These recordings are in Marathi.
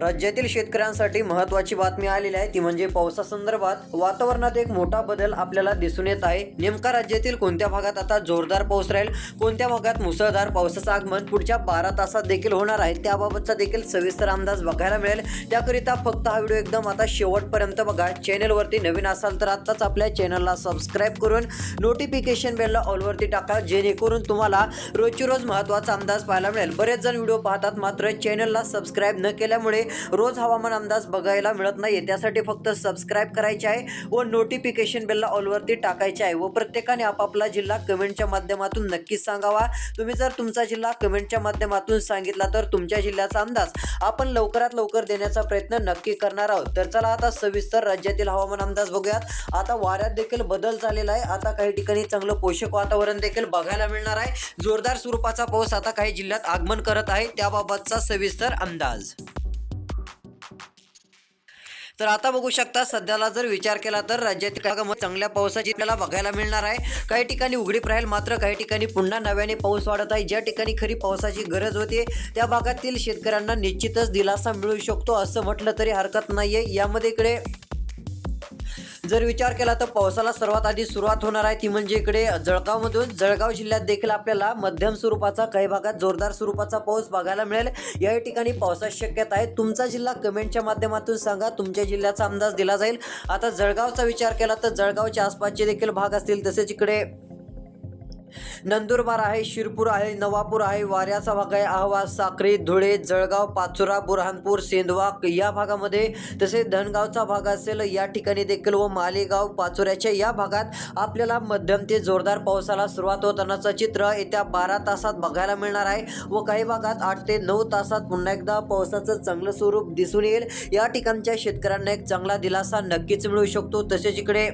राज्यातील शेतकऱ्यांसाठी महत्त्वाची बातमी आलेली आहे. ती म्हणजे पावसासंदर्भात वातावरणात एक मोठा बदल आपल्याला दिसून येत आहे. नेमका राज्यातील कोणत्या भागात आता जोरदार पाऊस राहील? कोणत्या भागात मुसळधार पावसाचं आगमन? पुढच्या बारा तासात देखील होणार आहे. त्याबाबतचा देखील सविस्तर अंदाज बघायला मिळेल. त्याकरिता फक्त हा व्हिडिओ एकदम आता शेवटपर्यंत बघा. चॅनलवरती नवीन असाल तर आत्ताच आपल्या चॅनलला सबस्क्राईब करून नोटिफिकेशन बेलला ऑलवरती टाका. जेणेकरून तुम्हाला रोजची रोज महत्त्वाचा अंदाज पाहायला मिळेल. बरेच जण व्हिडिओ पाहतात मात्र चॅनलला सबस्क्राईब न केल्यामुळे रोज हवामान अंदाज बघायला मिळत नाही त्यासाठी फक्त सबस्क्राईब करायचे आहे व नोटिफिकेशन बेलला ऑलवरती टाकायचे आहे. व प्रत्येकाने आपापला जिल्हा कमेंटच्या माध्यमातून नक्कीच सांगावा. तुम्ही जर तुमचा जिल्हा कमेंटच्या माध्यमातून सांगितला तर तुमच्या जिल्ह्याचा अंदाज आपण लवकरात लवकर देण्याचा प्रयत्न नक्की करणार आहोत. तर चला आता सविस्तर राज्यातील हवामान अंदाज बघूयात. आता वाऱ्यात देखील बदल झालेला आहे. आता काही ठिकाणी चांगलं पोषक वातावरण देखील बघायला मिळणार आहे. जोरदार स्वरूपाचा पाऊस आता काही जिल्ह्यात आगमन करत आहे. त्याबाबतचा सविस्तर अंदाज. तर आता बघू शकता सध्याला जर विचार केला तर राज्यातील भागामध्ये चांगल्या पावसाची आपल्याला बघायला मिळणार आहे. काही ठिकाणी उघडीप राहील मात्र काही ठिकाणी पुन्हा नव्याने पाऊस वाढत आहे. ज्या ठिकाणी खरी पावसाची गरज होती त्या भागातील शेतकऱ्यांना निश्चितच दिलासा मिळू शकतो असं म्हटलं तरी हरकत नाहीये. यामध्ये इकडे जर विचार केला तर पावसाला सर्वात आधी सुरुवात होणार आहे ती म्हणजे इकडे जळगावमधून. जळगाव जिल्ह्यात देखील आपल्याला मध्यम स्वरूपाचा काही भागात जोरदार स्वरूपाचा पाऊस बघायला मिळेल. या ठिकाणी पावसाची शक्यता आहे. तुमचा जिल्हा कमेंटच्या माध्यमातून सांगा. तुमच्या जिल्ह्याचा अंदाज दिला जाईल. आता जळगावचा विचार केला तर जळगावच्या आसपासचे देखील भाग असतील. तसेच इकडे नंदुरबार आहे शिरपूर आहे नवापूर आहे वाऱ्याचा भाग आहे अहवा साक्री धुळे जळगाव पाचोरा बुरहानपूर सेंदवा या भागामध्ये तसेच धनगावचा भाग असेल या ठिकाणी देखील व मालेगाव पाचोऱ्याच्या या भागात आपल्याला मध्यम ते जोरदार पावसाला सुरुवात होतानाचं चित्र येत्या बारा तासात बघायला मिळणार आहे व काही भागात आठ ते नऊ तासात पुन्हा एकदा पावसाचं चांगलं स्वरूप दिसून येईल. या ठिकाणच्या शेतकऱ्यांना एक चांगला दिलासा नक्कीच मिळू शकतो. तसेच इकडे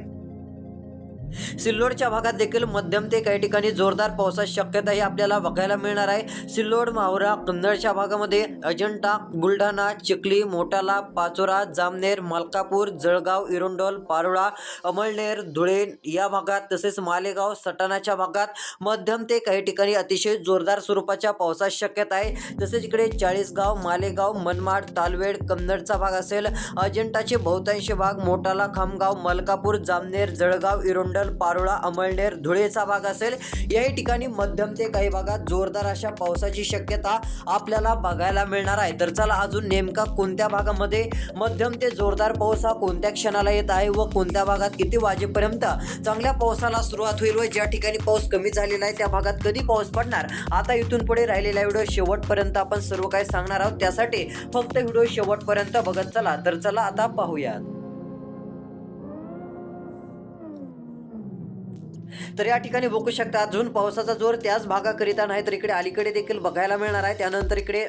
सिल्लोडच्या भागात देखील मध्यम ते काही ठिकाणी जोरदार पावसाची शक्यता ही आपल्याला बघायला मिळणार आहे. सिल्लोड मावरा कन्नडच्या भागामध्ये अजंठा बुलढाणा चिखली मोटाला पाचोरा जामनेर मलकापूर जळगाव इरोंडोल पारोळा अमळनेर धुळे या भागात तसेच मालेगाव सटाणाच्या भागात मध्यम ते काही ठिकाणी अतिशय जोरदार स्वरूपाच्या पावसाची शक्यता आहे. तसेच इकडे चाळीसगाव मालेगाव मनमाड तालवेड कन्नडचा भाग असेल. अजंठाचे बहुतांश भाग मोटाला खामगाव मलकापूर जामनेर जळगाव इरोंडल पारोळा अमळनेर धुळेचा भाग असेल. याही ठिकाणी मध्यम ते काही भागात जोरदार अशा पावसाची शक्यता आपल्याला बघायला मिळणार आहे. तर चला अजून नेमका कोणत्या भागामध्ये मध्यम ते जोरदार पाऊस हा कोणत्या क्षणाला येत आहे व कोणत्या भागात किती वाजेपर्यंत चांगल्या पावसाला सुरुवात होईल व ज्या ठिकाणी पाऊस कमी झालेला आहे त्या भागात कधी पाऊस पडणार? आता इथून पुढे राहिलेला व्हिडिओ शेवटपर्यंत आपण सर्व काही सांगणार आहोत. त्यासाठी फक्त व्हिडिओ शेवटपर्यंत बघत चला. तर चला आता पाहूयात. तर या ठिकाणी बघू शकता अजून पावसाचा जोर त्याच भागाकरिता नाही तर इकडे अलीकडे देखील बघायला मिळणार आहे. त्यानंतर इकडे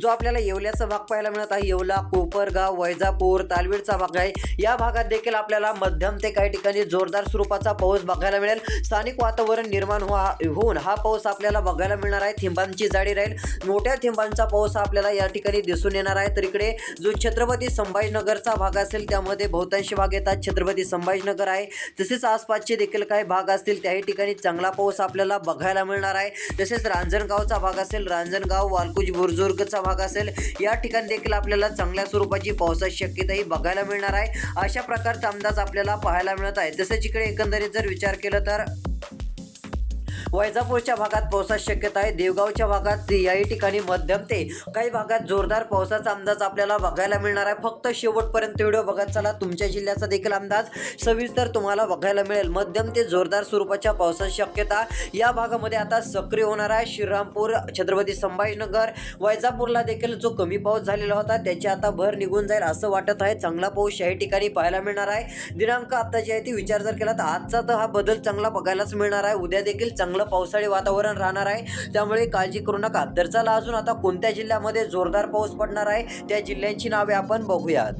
जो आपल्याला येवल्याचा भाग पाहायला मिळत आहे येवला कोपरगाव वैजापूर तालवीडचा भाग आहे. या भागात देखील आपल्याला मध्यम ते काही ठिकाणी जोरदार स्वरूपाचा पाऊस बघायला मिळेल. स्थानिक वातावरण निर्माण हो होऊन हा पाऊस आपल्याला बघायला मिळणार आहे. थिंबांची जाडी राहील. मोठ्या थिंबांचा पाऊस आपल्याला या ठिकाणी दिसून येणार आहे. तर इकडे जो छत्रपती संभाजीनगरचा भाग असेल त्यामध्ये बहुतांशी भाग येतात. छत्रपती संभाजीनगर आहे. तसेच आसपासचे देखील काही भाग असतील त्याही ठिकाणी चांगला पाऊस आपल्याला बघायला मिळणार आहे. तसेच रांजणगावचा भाग असेल रांजणगाव वालकुज बुर्जुर्गचा भाग असेल. या ठिकाणी देखील आपल्याला चांगल्या स्वरूपाची पावसाची शक्यताही बघायला मिळणार आहे. अशा प्रकारचा अंदाज आपल्याला पाहायला मिळत आहे. तसेच इकडे एकंदरीत जर विचार केला तर वैजापूरच्या भागात पावसाची शक्यता आहे. देवगावच्या भागात याही ठिकाणी मध्यम ते काही भागात जोरदार पावसाचा अंदाज आपल्याला बघायला मिळणार आहे. फक्त शेवटपर्यंत व्हिडिओ बघत चला. तुमच्या जिल्ह्याचा देखील अंदाज सविस्तर तुम्हाला बघायला मिळेल. मध्यम ते जोरदार स्वरूपाच्या पावसाची शक्यता या भागामध्ये आता सक्रिय होणार आहे. श्रीरामपूर छत्रपती संभाजीनगर वैजापूरला देखील जो कमी पाऊस झालेला होता त्याची आता भर निघून जाईल असं वाटत आहे. चांगला पाऊस याही ठिकाणी पाहायला मिळणार आहे. दिनांक आता जे आहे ती विचार जर केला तर आजचा तर हा बदल चांगला बघायलाच मिळणार आहे. उद्या देखील चांगला पावसाळी वातावरण राहणार आहे. त्यामुळे काळजी करू नका. तर चला अजून आता कोणत्या जिल्ह्यामध्ये जोरदार पाऊस पडणार आहे त्या जिल्ह्यांची नावे आपण बघूयात.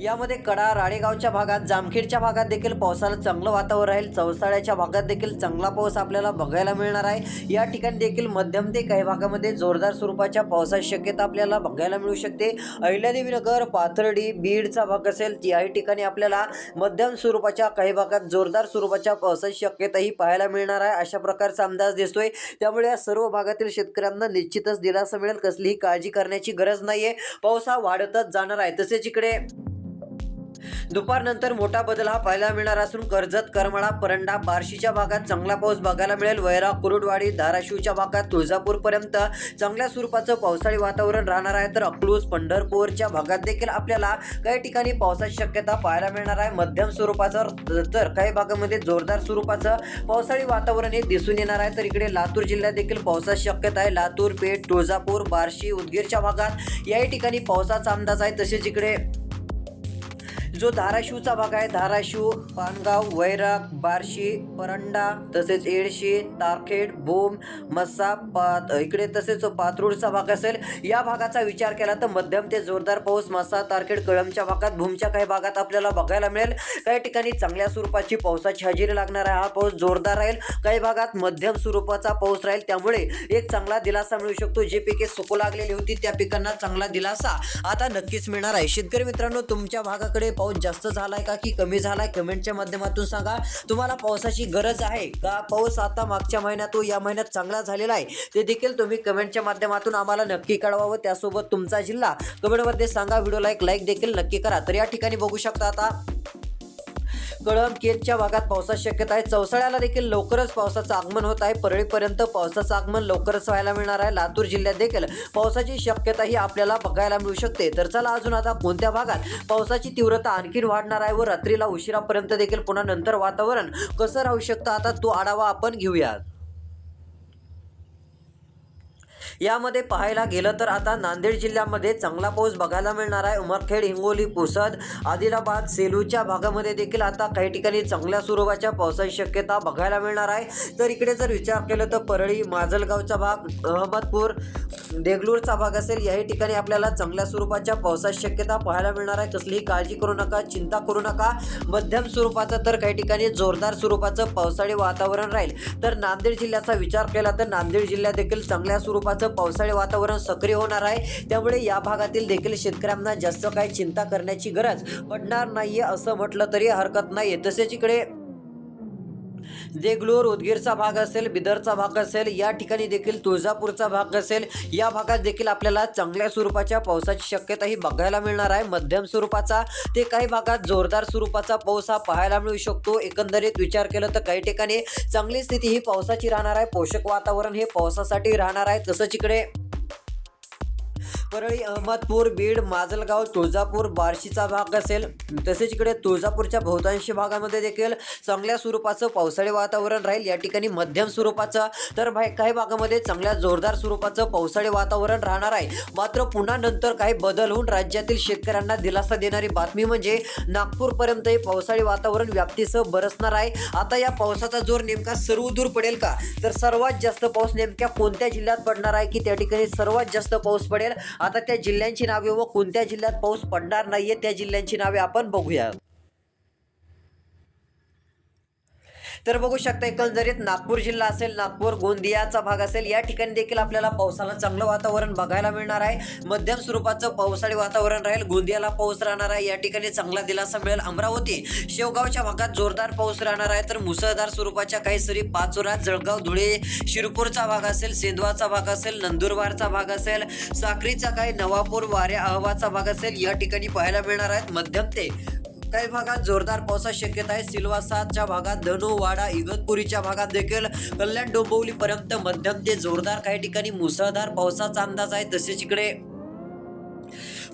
यामध्ये कडा राळेगावच्या भागात जामखेडच्या भागात देखील पावसाला चांगलं वातावरण राहील. चौसाळ्याच्या भागात देखील चांगला पाऊस आपल्याला बघायला मिळणार आहे. या ठिकाणी देखील मध्यम ते काही भागामध्ये जोरदार स्वरूपाच्या पावसाची शक्यता आपल्याला बघायला मिळू शकते. अहिल्यादेवीनगर पाथर्डी बीडचा भाग असेल याही ठिकाणी आपल्याला मध्यम स्वरूपाच्या काही भागात जोरदार स्वरूपाच्या पावसाची शक्यताही पाहायला मिळणार आहे. अशा प्रकारचा अंदाज दिसतोय. त्यामुळे या सर्व भागातील शेतकऱ्यांना निश्चितच दिलासा मिळेल. कसलीही काळजी करण्याची गरज नाहीये. पाऊस हा वाढतच जाणार आहे. तसेच इकडे दुपारनंतर मोठा बदल हा पाहायला मिळणार असून कर्जत करमळा परंडा बार्शीच्या भागात चांगला पाऊस बघायला मिळेल. वैरा कुरुडवाडी धाराशिवच्या भागात तुळजापूरपर्यंत चांगल्या स्वरूपाचं पावसाळी वातावरण राहणार आहे. तर अकलूज पंढरपूरच्या भागात देखील आपल्याला काही ठिकाणी पावसाची शक्यता पाहायला मिळणार आहे. मध्यम स्वरूपाचं तर काही भागामध्ये जोरदार स्वरूपाचं पावसाळी वातावरण हे दिसून येणार आहे. तर इकडे लातूर जिल्ह्यात देखील पावसाची शक्यता आहे. लातूर पेठ तुळजापूर बार्शी उदगीरच्या भागात याही ठिकाणी पावसाचा अंदाज आहे. तसेच इकडे जो धाराशिवचा भाग आहे धाराशिव पानगाव वैराग बार्शी परंडा तसेच येडशी तारखेड भूम मस्सा पात इकडे तसेच पात्रूडचा भाग असेल या भागाचा विचार केला तर मध्यम ते जोरदार पाऊस मस्सा तारखेड कळमच्या भागात भूमच्या काही भागात आपल्याला बघायला मिळेल. काही ठिकाणी चांगल्या स्वरूपाची पावसाची हजेरी लागणार आहे. हा पाऊस जोरदार राहील. काही भागात मध्यम स्वरूपाचा पाऊस राहील. त्यामुळे एक चांगला दिलासा मिळू शकतो. जे पिके सुकू लागलेली होती त्या पिकांना चांगला दिलासा आता नक्कीच मिळणार आहे. शेतकरी मित्रांनो तुमच्या भागाकडे पाऊस जास्त झालाय का की कमी झालाय? कमेंटच्या माध्यमातून सांगा. तुम्हाला पावसाची गरज आहे का? पाऊस आता मागच्या महिन्यात तो या महिन्यात चांगला झालेला आहे. ते देखील तुम्ही कमेंटच्या माध्यमातून आम्हाला नक्की कळवावं. त्यासोबत तुमचा जिल्हा कमेंटमध्ये सांगा. व्हिडिओला एक लाईक देखील नक्की करा. तर या ठिकाणी बघू शकता आता कळम केतच्या भागात पावसाची शक्यता आहे. चौसाळ्याला देखील लवकरच पावसाचं आगमन होत आहे. परळीपर्यंत पावसाचं आगमन लवकरच व्हायला मिळणार आहे. लातूर जिल्ह्यात देखील पावसाची शक्यता ही आपल्याला बघायला मिळू शकते. तर चला अजून आता कोणत्या भागात पावसाची तीव्रता आणखीन वाढणार आहे व रात्रीला उशिरापर्यंत देखील पुन्हा नंतर वातावरण कसं राहू शकतं? आता तो आढावा आपण घेऊयात. यामध्ये पाहायला गेलं तर आता नांदेड जिल्ह्यामध्ये चांगला पाऊस बघायला मिळणार आहे. उमरखेड हिंगोली पुसद आदिलाबाद सेलूच्या भागामध्ये देखील आता काही ठिकाणी चांगल्या स्वरूपाच्या पावसाची शक्यता बघायला मिळणार आहे. तर इकडे जर विचार केला तर परळी माजलगावचा भाग अहमदपूर देगलूरचा भाग असेल याही ठिकाणी आपल्याला चांगल्या स्वरूपाच्या पावसाची शक्यता पाहायला मिळणार आहे. कसलीही काळजी करू नका चिंता करू नका. मध्यम स्वरूपाचं तर काही ठिकाणी जोरदार स्वरूपाचं पावसाळी वातावरण राहील. तर नांदेड जिल्ह्याचा विचार केला तर नांदेड जिल्ह्यात देखील चांगल्या स्वरूपाचं पावसाळी वातावरण सक्रिय होणार आहे. त्यामुळे या भागातील देखील शेतकऱ्यांना जास्त काही चिंता करण्याची गरज पडणार नाहीये असं म्हटलं तरी हरकत नाहीये. तसेच इकडे देगलूर उदगीरचा भाग असेल बिदरचा भाग असेल या ठिकाणी देखील तुळजापूरचा भाग असेल या भागात देखील आपल्याला चांगल्या स्वरूपाच्या पावसाची शक्यता ही बघायला मिळणार आहे. मध्यम स्वरूपाचा ते काही भागात जोरदार स्वरूपाचा पाऊस हा पाहायला मिळू शकतो. एकंदरीत विचार केला तर काही ठिकाणी चांगली स्थिती ही पावसाची राहणार आहे. पोषक वातावरण हे पावसासाठी राहणार आहे. तसंच इकडे परळी अहमदपूर बीड माजलगाव तुळजापूर बार्शीचा भाग असेल. तसेच इकडे तुळजापूरच्या बहुतांशी भागामध्ये देखील चांगल्या स्वरूपाचं पावसाळी वातावरण राहील. या ठिकाणी मध्यम स्वरूपाचं तर काही भागामध्ये चांगल्या जोरदार स्वरूपाचं पावसाळी वातावरण राहणार आहे. मात्र पुन्हा नंतर काही बदल होऊन राज्यातील शेतकऱ्यांना दिलासा देणारी बातमी म्हणजे नागपूरपर्यंत हे पावसाळी वातावरण व्याप्तीसह बरसणार आहे. आता या पावसाचा जोर नेमका सर्व दूर पडेल का? तर सर्वात जास्त पाऊस नेमक्या कोणत्या जिल्ह्यात पडणार आहे की त्या ठिकाणी सर्वात जास्त पाऊस पडेल? आता त्या जिल्ह्यांची नावे व कोणत्या जिल्ह्यात पाऊस पडणार नाहीये त्या जिल्ह्यांची नावे आपण बघूया. तर बघू शकता एकंदरीत नागपूर जिल्हा असेल नागपूर गोंदियाचा भाग असेल या ठिकाणी देखील आपल्याला पावसाला चांगलं वातावरण बघायला मिळणार आहे. मध्यम स्वरूपाचं पावसाळी वातावरण राहील गोंदियाला पाऊस राहणार आहे या ठिकाणी चांगला दिलासा मिळेल अमरावती. शेवगावच्या भागात जोरदार पाऊस राहणार आहे तर मुसळधार स्वरूपाच्या काही सरी पाचोरा जळगाव धुळे शिरपूरचा भाग असेल सेंदवाचा भाग असेल नंदुरबारचा भाग असेल साक्रीचा काही नवापूर वाऱ्या अहवाचा भाग असेल या ठिकाणी पाहायला मिळणार आहेत. मध्यम ते काही भागात जोरदार पावसाची शक्यता आहे. सिल्वासाच्या भागात धनुवाडा इगतपुरीच्या भागात देखील कल्याण डोंबवलीपर्यंत मध्यम ते जोरदार काही ठिकाणी मुसळधार पावसाचा अंदाज आहे. तसेच इकडे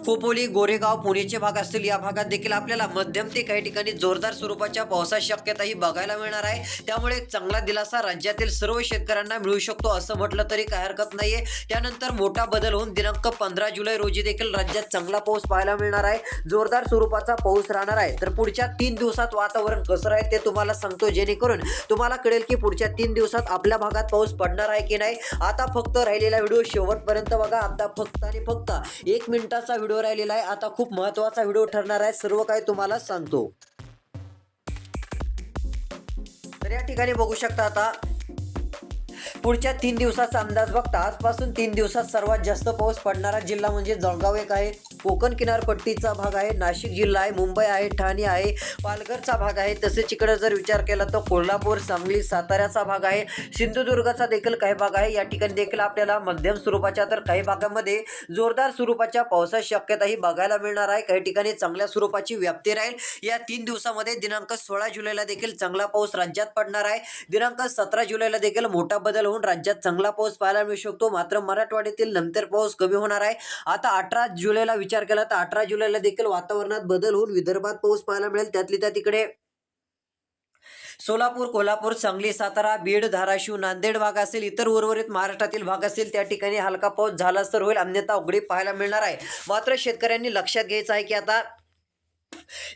खोपोली गोरेगाव पुणेचे भाग असतील या भागात देखील आपल्याला मध्यम ते काही ठिकाणी जोरदार स्वरूपाच्या पावसाची शक्यताही बघायला मिळणार आहे. त्यामुळे चांगला दिलासा राज्यातील सर्व शेतकऱ्यांना मिळू शकतो असं म्हटलं तरी काय हरकत नाहीये. त्यानंतर मोठा बदल होऊन दिनांक पंधरा जुलै रोजी देखील राज्यात चांगला पाऊस पाहायला मिळणार आहे. जोरदार स्वरूपाचा पाऊस राहणार आहे. तर पुढच्या तीन दिवसात वातावरण कसं राहील ते तुम्हाला सांगतो जेणेकरून तुम्हाला कळेल की पुढच्या तीन दिवसात आपल्या भागात पाऊस पडणार आहे की नाही. आता फक्त राहिलेला व्हिडिओ शेवटपर्यंत बघा. आता फक्त आणि फक्त एक मिनिटाचा व्हिडिओ व्हिडिओ राहिलेला आहे. आता खूप महत्त्वाचा व्हिडिओ ठरणार आहे. सर्व काही तुम्हाला सांगतो. तर या ठिकाणी बघू शकता आता पुढच्या तीन दिवसाचा अंदाज बघता आजपासून तीन दिवसात सर्वात जास्त पाऊस पडणारा जिल्हा म्हणजे जळगाव एक आहे. कोकण किनारपट्टीचा भाग आहे नाशिक जिल्हा आहे मुंबई आहे ठाणे आहे पालघरचा भाग आहे. तसेच इकडे जर विचार केला तर कोल्हापूर सांगली साताऱ्याचा भाग आहे. सिंधुदुर्गाचा देखील काही भाग आहे. या ठिकाणी देखील आपल्याला मध्यम स्वरूपाच्या तर काही भागामध्ये जोरदार स्वरूपाच्या पावसाची शक्यताही बघायला मिळणार आहे. काही ठिकाणी चांगल्या स्वरूपाची व्याप्ती राहील. या तीन दिवसामध्ये दिनांक सोळा जुलैला देखील चांगला पाऊस राज्यात पडणार आहे. दिनांक सतरा जुलैला देखील मोठा बदल होऊन राज्यात चांगला पाऊस पाहायला मिळू शकतो. मात्र मराठवाड्यातील नंतर पाऊस कमी होणार आहे. आता अठरा जुलैला विचार केला तर अठरा जुलैला देखील वातावरणात बदल होऊन विदर्भात पाऊस पाहायला मिळेल. त्यातली त्या तिकडे सोलापूर कोल्हापूर सांगली सातारा बीड धाराशिव नांदेड भाग असेल इतर उर्वरित महाराष्ट्रातील भाग असेल त्या ठिकाणी हलका पाऊस झालाच तर होईल. अन्यथा उघडी पाहायला मिळणार आहे. मात्र शेतकऱ्यांनी लक्षात घ्यायचं आहे की आता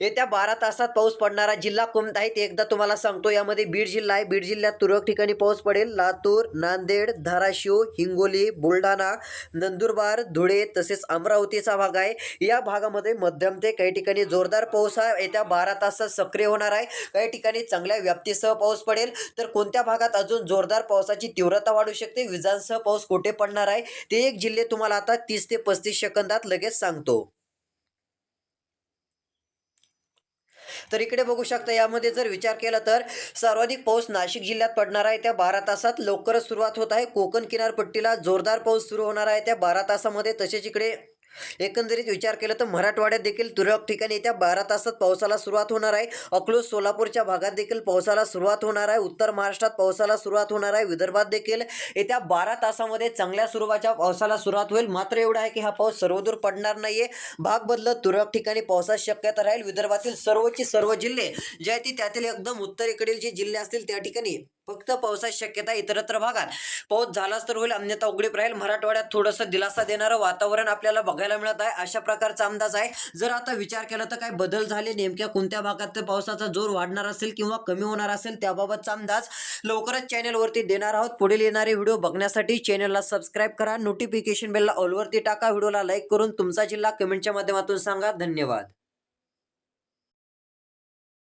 येत्या बारा तासात पाऊस पडणारा जिल्हा कोणता आहे ते एकदा तुम्हाला सांगतो. यामध्ये बीड जिल्हा आहे. बीड जिल्ह्यात तुरळक ठिकाणी पाऊस पडेल. लातूर नांदेड धाराशिव हिंगोली बुलढाणा नंदुरबार धुळे तसेच अमरावतीचा भाग आहे. या भागामध्ये मध्यम ते काही ठिकाणी जोरदार पाऊस हा येत्या बारा तासात सक्रिय होणार आहे. काही ठिकाणी चांगल्या व्याप्तीसह पाऊस पडेल. तर कोणत्या भागात अजून जोरदार पावसाची तीव्रता वाढू शकते? विजांसह पाऊस कुठे पडणार आहे? ते एक जिल्हे तुम्हाला आता तीस ते पस्तीस सेकंदात लगेच सांगतो. तर इकडे बघू शकता यामध्ये जर विचार केला तर सर्वाधिक पाऊस नाशिक जिल्ह्यात पडणार आहे. त्या बारा तासात लवकरच सुरुवात होत आहे. कोकण किनारपट्टीला जोरदार पाऊस सुरू होणार आहे. त्या बारा तासामध्ये तसेच इकडे एकंदरीत विचार केला तर मराठवाड्यात देखील तुरळक ठिकाणी येत्या बारा तासात पावसाला सुरुवात होणार आहे. अकलूज सोलापूरच्या भागात देखील पावसाला सुरुवात होणार आहे. उत्तर महाराष्ट्रात पावसाला सुरुवात होणार आहे. विदर्भात देखील येत्या बारा तासामध्ये चांगल्या स्वरूपाच्या पावसाला सुरुवात होईल. मात्र एवढं आहे की हा पाऊस सर्वदूर पडणार नाहीये. भाग बदलत तुरळक ठिकाणी पावसाची शक्यता राहील. विदर्भातील सर्वची सर्व जिल्हे जे आहे ती त्यातील एकदम उत्तरेकडील जे जिल्हे असतील त्या ठिकाणी फक्त पावसाची शक्यता इतरत्र भागात. पाऊस झालाच तर होईल अन्यथा उघडीप राहील. मराठवाड्यात थोडंसं दिलासा देणारं वातावरण आपल्याला बघायला मिळत आहे. अशा प्रकारचा अंदाज आहे. जर आता विचार केला तर काय बदल झाले? नेमक्या कोणत्या भागात तर पावसाचा जोर वाढणार असेल किंवा कमी होणार असेल? त्याबाबतचा अंदाज लवकरच चॅनलवरती देणार आहोत. पुढील येणारे व्हिडिओ बघण्यासाठी चॅनलला सबस्क्राईब करा. नोटिफिकेशन बेलला ऑलवरती टाका. व्हिडिओला लाईक करून तुमचा जिल्हा कमेंटच्या माध्यमातून सांगा. धन्यवाद.